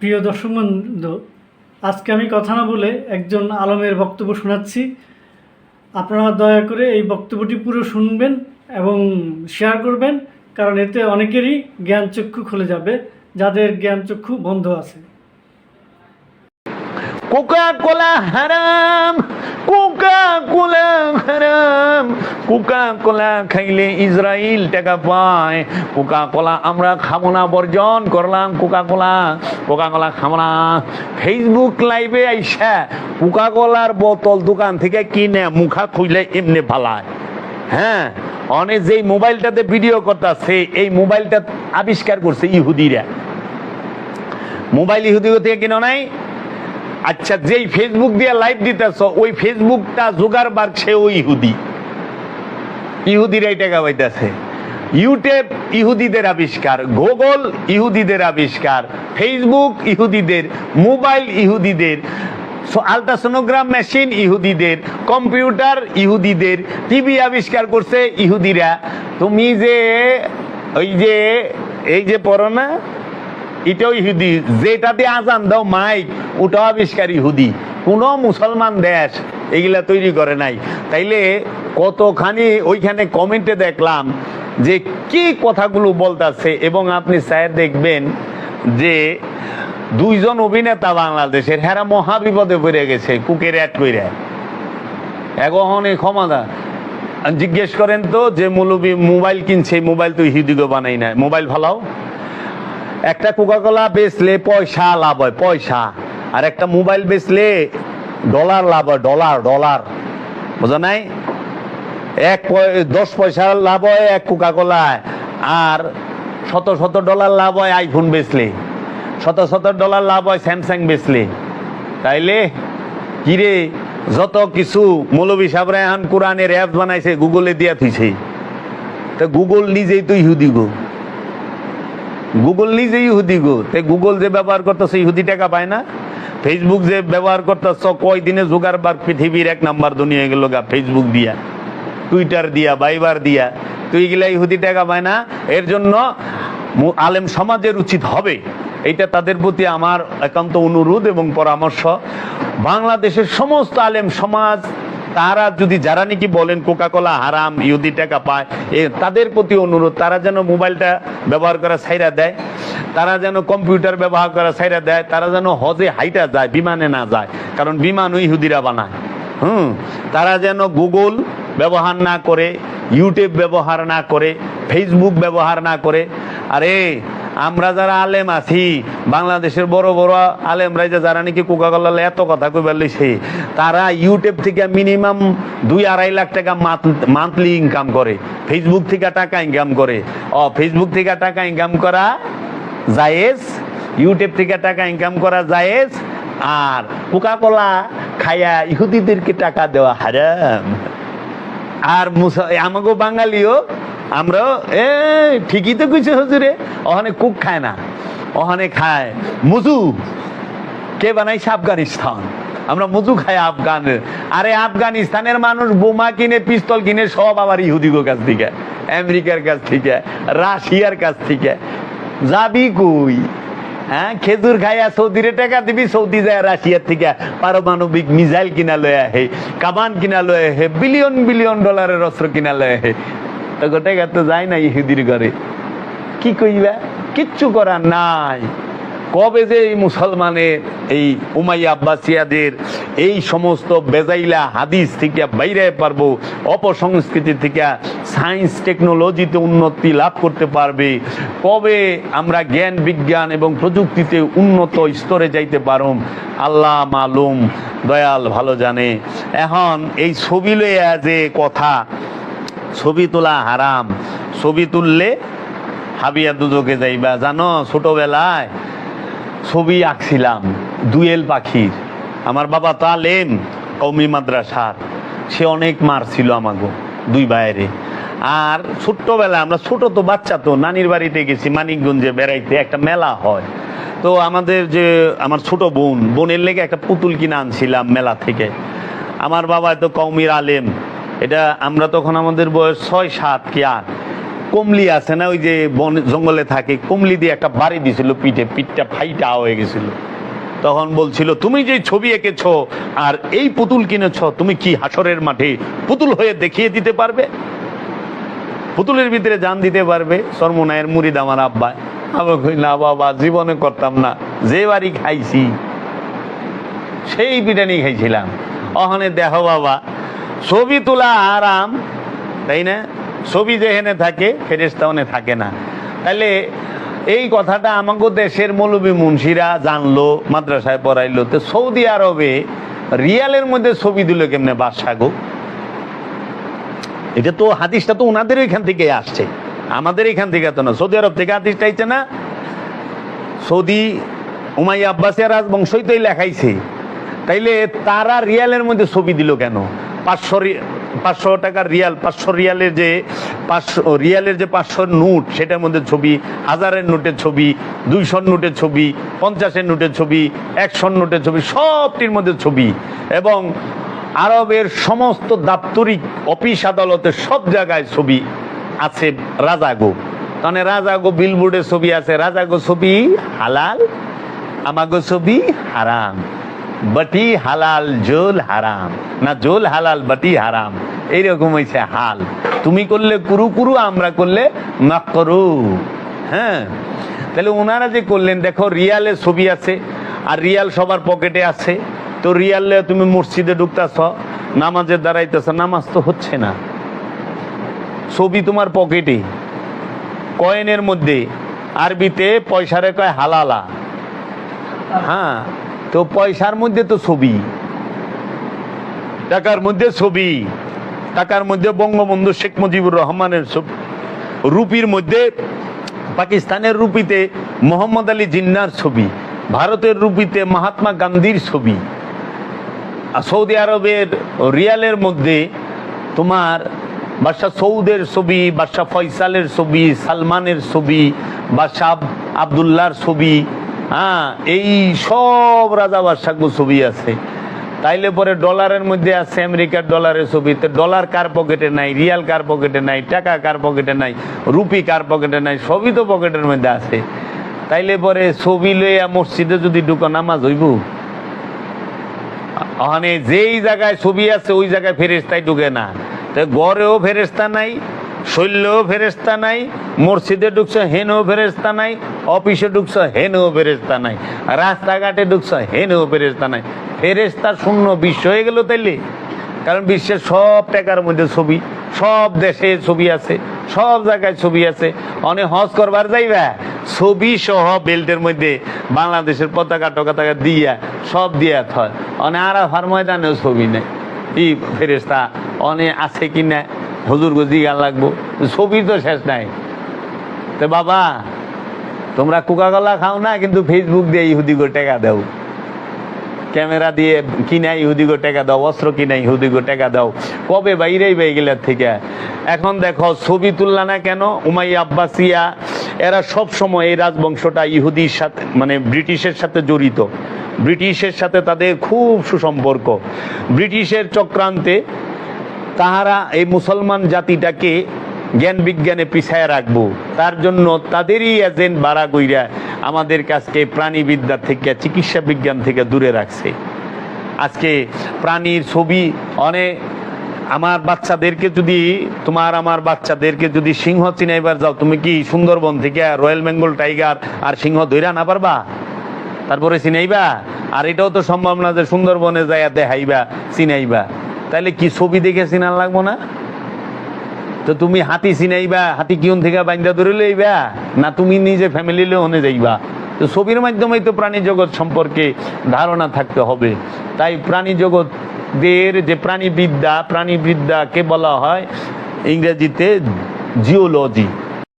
প্রিয় দর্শক বন্ধু আজকে আমি কথা না বলে একজন আলমের বক্তব্য শোনাচ্ছি। আপনারা দয়া করে এই বক্তব্যটি পুরো শুনবেন এবং শেয়ার করবেন, কারণ এতে অনেকেরই জ্ঞানচক্ষু খুলে যাবে, যাদের জ্ঞানচক্ষু বন্ধ আছে। কোকা কোলা হারাম কোকা কোলা হারাম। কোকা কোলা খাইলে ইসরায়েল টাকা পায়। কোকা কোলা আমরা খাব না, বর্জন করলাম কোকা কোলা কোকা কোলা খাব না। ফেসবুক লাইভে আইসা কোকা কোলার বোতল দোকান থেকে কিনে মুখা খুইলে এমনি ফালায়। হ্যাঁ অনেক যেই মোবাইলটাতে ভিডিও করতেছে, এই মোবাইলটা আবিষ্কার করছে ইহুদিরা। মোবাইল ইহুদি থেকে কিনো নাই আচ্ছা যেই ফেসবুক দিয়ে লাইভ দিতেছ, ওই ফেসবুকটা জোগাড় বার্গ সে ওই ইহুদি। ইহুদিরাই টাকা পাইতেছে। ইউটিউব ইহুদিদের আবিষ্কার গুগল ইহুদিদের আবিষ্কার ফেসবুক ইহুদিদের, মোবাইল ইহুদিদের আলট্রাসোনোগ্রাম মেশিন ইহুদিদের, কম্পিউটার ইহুদিদের, টিভি আবিষ্কার করছে ইহুদিরা। তুমি যে, ওই যে, এই যে পড়ো না? এটাও ইহুদি। আজান দাও, মাইক, ওটাও আবিষ্কার ইহুদি। মুসলমান দেশ এগুলা তৈরি করে নাই। তাইলে কতখানি ওইখানে কমেন্টে দেখলাম যে কি কথাগুলো বলতাছে এবং আপনি স্যার দেখবেন যে দুইজন অভিনেতা বাংলাদেশের, হেরা মহাবিপদে পড়ে গেছে, কুকের অ্যাড করে এখন এই ক্ষমতা জিজ্ঞেস করেন তো যে মৌলবী, মোবাইল কিনছে, মোবাইল তো ইহুদিকে বানাই না মোবাইল ভালাও একটা কোকাকোলা বেচলে পয়সা লাভ হয়, পয়সা। আর একটা মোবাইল বেচলে ডলার লাভ হয় ডলার ডলার বোঝা নাই? এক দশ পয়সা লাভ হয় এক কোকাকোলায় আর শত শত ডলার লাভ হয় আইফোন বেচলে। শত শত ডলার লাভ হয় স্যামসাং বেচলে। তাইলে কিরে, যত কিছু মৌলবী সাহেবরা এখন কোরআনের অ্যাপ বানাইছে গুগলে দিয়া থুইছে। তা গুগল নিজেই তো ইহুদি গো। গুগল নিজেই ইহুদি গো। তে গুগল যে ব্যবহার করতেছে ইহুদি টাকা পায় না। ফেসবুক যে ব্যবহার করতেছ কয় দিনে জোগাড়বার পৃথিবীর এক নাম্বার দুনিয়া গেল গা ফেসবুক দিয়া। টুইটার দিয়া বাইবার দিয়া। তুই গেলা ইহুদি টাকা পায় না। এর জন্য আলেম সমাজের উচিত হবে। এটা তাদের প্রতি আমার একান্ত অনুরোধ এবং পরামর্শ। বাংলাদেশের সমস্ত আলেম সমাজ তারা যদি যারা নাকি বলেন কোকাকোলা হারাম, ইহুদি টাকা পায়, এ তাদের প্রতি অনুরোধ, তারা যেন মোবাইলটা ব্যবহার করা ছাইরা দেয়, তারা যেন কম্পিউটার ব্যবহার করা ছাইরা দেয়, তারা যেন হজে হাইটা যায়, বিমানে না যায়, কারণ বিমান ইহুদিরা বানায়। হুম, তারা যেন গুগল ব্যবহার না করে ইউটিউব ব্যবহার না করে ফেসবুক ব্যবহার না করে, আরে আমরা যারা আলেম আছি, বাংলাদেশের বড় বড় আলেমরা যে যারা নাকি কোকাকোলা এত কথা কইবার লইছে, তারা ইউটিউব থেকে মিনিমাম দুই আড়াই লাখ টাকা মান্থলি ইনকাম করে ফেসবুক থেকে টাকা ইনকাম করে। ও ফেসবুক থেকে টাকা ইনকাম করা জায়েজ ইউটিউব থেকে টাকা ইনকাম করা জায়েজ, আর কোকাকোলা খায়া ইহুদিদেরকে টাকা দেওয়া হারাম। আর আমাগো বাঙালিও আমরা এ ঠিকই তো কিছু হুজুরে ওখানে কুক খায় না ওখানে খায় মুজু। কে বানাইছে আফগানিস্তান? আমরা মুজু খাই আফগান। আরে আফগানিস্তানের মানুষ বোমা কিনে, পিস্তল কিনে, সব আবার ইহুদিগো কাছ থেকে, আমেরিকার কাছ থেকে, রাশিয়ার কাছ থেকে। যাবি কই? হ্যাঁ খেজুর খাইয়া সৌদিরে টাকা দিবি, সৌদি যায় রাশিয়ার থেকে পারমাণবিক মিসাইল কিনা লয়ে আহে কামান কিনা লয়ে আহে, বিলিয়ন বিলিয়ন ডলারের অস্ত্র কিনা লয়ে আহে। তো তো যায় না ইহুদির ঘরে। কি কইবা কিচ্ছু করার নাই। কবে যে এই মুসলমানের এই উমাইয়া আব্বাসিয়াদের এই সমস্ত বেজাইলা হাদিস থেকে বাইরে পারব, অপসংস্কৃতি থেকে সায়েন্স টেকনোলজিতে উন্নতি লাভ করতে পারবে, কবে আমরা জ্ঞান, বিজ্ঞান এবং প্রযুক্তিতে উন্নত স্তরে যাইতে পারম, আল্লাহ মালুম, দয়াল ভালো জানে। এখন এই ছবি লইয়া যে কথা ছবি তোলা হারাম। ছবি তুললে হাবিয়া দুজকে যাইবা। জানো, ছোটবেলায় ছবি আঁকছিলাম, দুয়েল পাখির। আমার বাবা তো আলেম কৌমি মাদ্রাসার। সে অনেক মার ছিল আমাগো, দুই বাইরে আর ছোট্টবেলায় আমরা ছোট তো বাচ্চা তো, নানির বাড়িতে গেছি, মানিকগঞ্জে বেড়াইতে, একটা মেলা হয়। তো আমাদের যে, আমার ছোট বোন, বোনের লেগে একটা পুতুল কিনে আনছিলাম মেলা থেকে। আমার বাবা তো কৌমির আলেম এটা আমরা তখন আমাদের বয়স ছয়, সাত কি আট। কমলি আছে না, ওই যে বন জঙ্গলে থাকে, কমলি দিয়ে একটা বাড়ি দিছিল পিঠে, পিঠটা ফাইটা হয়ে গেছিল। তখন বলছিল, তুমি যে ছবি এঁকেছ আর এই পুতুল কিনেছো, তুমি কি হাসরের মাঠে পুতুল হয়ে দেখিয়ে দিতে পারবে? পুতুলের ভিতরে জান দিতে পারবে? সর্বনায়ের মুরিদ আমার আব্বা। আমি না বাবা, জীবনে করতাম না। যে বাড়ি খাইছি, সেই বিরিয়ানি খাইছিলাম। ওখানে দেখো বাবা ছবি তোলা আরাম তাই না? ছবি যেখানে থাকে ফেরেস্তা ওখানে থাকে না। তাহলে এই কথাটা আমাকে দেশের মৌলবী মুন্সিরা জানলো, মাদ্রাসায় পড়াইলো। তো সৌদি আরবে রিয়ালের মধ্যে ছবি দিল কেমনে বাদশা গো? এটা তো হাদিসটা তো ওনাদের এখান থেকে আসছে। আমাদের এখান থেকে তো না, সৌদি আরব থেকে হাদিসটা আইছে না? সৌদি উমাই আব্বাসিয়া রাজবংশই তো লেখাইছে। তাইলে তারা রিয়ালের মধ্যে ছবি দিল কেন? পাঁচশো পাঁচশো টাকার রিয়াল, পাঁচশো রিয়ালের যে পাঁচশো রিয়ালের যে পাঁচশো নোট, সেটার মধ্যে ছবি, হাজারের নোটের ছবি, দুইশোর নোটের ছবি, পঞ্চাশের নোটের ছবি, একশোর নোটের ছবি, সবটির মধ্যে ছবি। এবং আরবের সমস্ত দাপ্তরিক অফিস আদালতের সব জায়গায় ছবি আছে রাজাগো তাহলে রাজাগো বিলবোর্ডের ছবি আছে। রাজাগো ছবি হালাল, আমাগো ছবি হারাম। বাটি হালাল জোল হারাম না জোল হালাল বাটি হারাম এইরকম হয়েছে হাল তুমি করলে কুরু কুরু আমরা করলে মাক করু হ্যাঁ তাহলে ওনারা যে করলেন দেখো রিয়ালের ছবি আছে আর রিয়াল সবার পকেটে আছে তো রিয়ালে তুমি মসজিদে ঢুকতেছ নামাজে দাঁড়াইতেছ নামাজ তো হচ্ছে না ছবি তোমার পকেটে কয়েনের মধ্যে আরবিতে পয়সারে কয় হালালা হ্যাঁ তো পয়সার মধ্যে তো ছবি। টাকার মধ্যে ছবি, টাকার মধ্যে বঙ্গবন্ধু শেখ মুজিবুর রহমানের ছবি। রুপির মধ্যে, পাকিস্তানের রুপিতে মোহাম্মদ আলী জিন্নার ছবি, ভারতের রুপিতে মহাত্মা গান্ধীর ছবি। আর সৌদি আরবের রিয়ালের মধ্যে তোমার বাদশাহ সৌদের ছবি, বাদশাহ ফয়সালের ছবি, সালমানের ছবি, বাদশাহ আবদুল্লার ছবি হ্যাঁ এই সব রাজা বাদশাহ ছবি আছে। তাইলে পরে ডলারের মধ্যে আছে আমেরিকার ডলারের ছবি। তো ডলার কার পকেটে নাই, রিয়াল কার পকেটে নাই, টাকা কার পকেটে নাই, রুপি কার পকেটে নাই, সবই তো পকেটের মধ্যে আছে। তাইলে পরে ছবি লইয়া মসজিদে যদি ঢুকো, নামাজ হইব? ওখানে যেই জায়গায় ছবি আছে, ওই জায়গায় ফেরেস্তাই ঢুকে না। তো গড়েও ফেরেস্তা নাই শৈলেও ফেরেস্তা নাই, মসজিদে ঢুকছো হেনেও ফেরেস্তা নাই, অফিসে ঢুকছো হেনেও ফেরেস্তা নাই, রাস্তাঘাটে ঢুকছো হেনেও ফেরেস্তা নাই। ফেরেস্তা শূন্য বিশ্ব হয়ে গেল তাইলে? কারণ বিশ্বের সব টাকার মধ্যে ছবি, সব দেশে ছবি আছে, সব জায়গায় ছবি আছে। অনেক হজ করবার যাইবা? ছবি সহ বেল্টের মধ্যে বাংলাদেশের পতাকা টকাতাকা দিয়া, সব দিয়া থয়। অনেক আরাফার ময়দানেও ছবি নেই। ই ফেরেস্তা অনেক আছে কি না হুজুর গজি গান লাগবো। ছবির তো শেষ নাই। তো বাবা, তোমরা কোকা খাও না, কিন্তু ফেসবুক দিয়ে ইহুদি গো টাকা দাও। ক্যামেরা দিয়ে কিনা ইহুদিগো টাকা দাও, অস্ত্র কিনা ইহুদিগো টাকা দাও। কবে বাইরেই বাই থেকে। এখন দেখো, ছবি তুললা না কেন? উমাই আব্বাসিয়া, এরা সব সময় এই রাজবংশটা ইহুদির সাথে মানে ব্রিটিশের সাথে জড়িত। ব্রিটিশের সাথে তাদের খুব সুসম্পর্ক। ব্রিটিশের চক্রান্তে তাহারা এই মুসলমান জাতিটাকে জ্ঞান বিজ্ঞানে পিছায় রাখব। তার জন্য তাদেরই এজেন্ট বাড়া কইরা আমাদের কাছকে প্রাণীবিদ্যা থেকে, চিকিৎসা বিজ্ঞান থেকে দূরে রাখছে। আজকে প্রাণীর ছবি অনেক আমার বাচ্চাদেরকে যদি, তোমার আমার বাচ্চাদেরকে যদি সিংহ চিনাইবার যাও, তুমি কি সুন্দরবন থেকে রয়্যাল বেঙ্গল টাইগার আর সিংহ ধইরা না পারবা? তারপরে চিনাইবা? আর এটাও তো সম্ভব না যে সুন্দরবনে যাইয়া দেখাইবা, চিনাইবা। তাহলে কি ছবি দেখে চিনার লাগবো না? তো তুমি হাতি চিনাইবা হাতি কিউন থেকে বাইন্দা ধরে লইবা, না তুমি নিজে ফ্যামিলি লোনে যাইবা? তো ছবির মাধ্যমেই তো প্রাণী জগৎ সম্পর্কে ধারণা থাকতে হবে। তাই প্রাণী জগতের যে প্রাণীবিদ্যা, প্রাণীবিদ্যাকে বলা হয় ইংরেজিতে জিওলজি।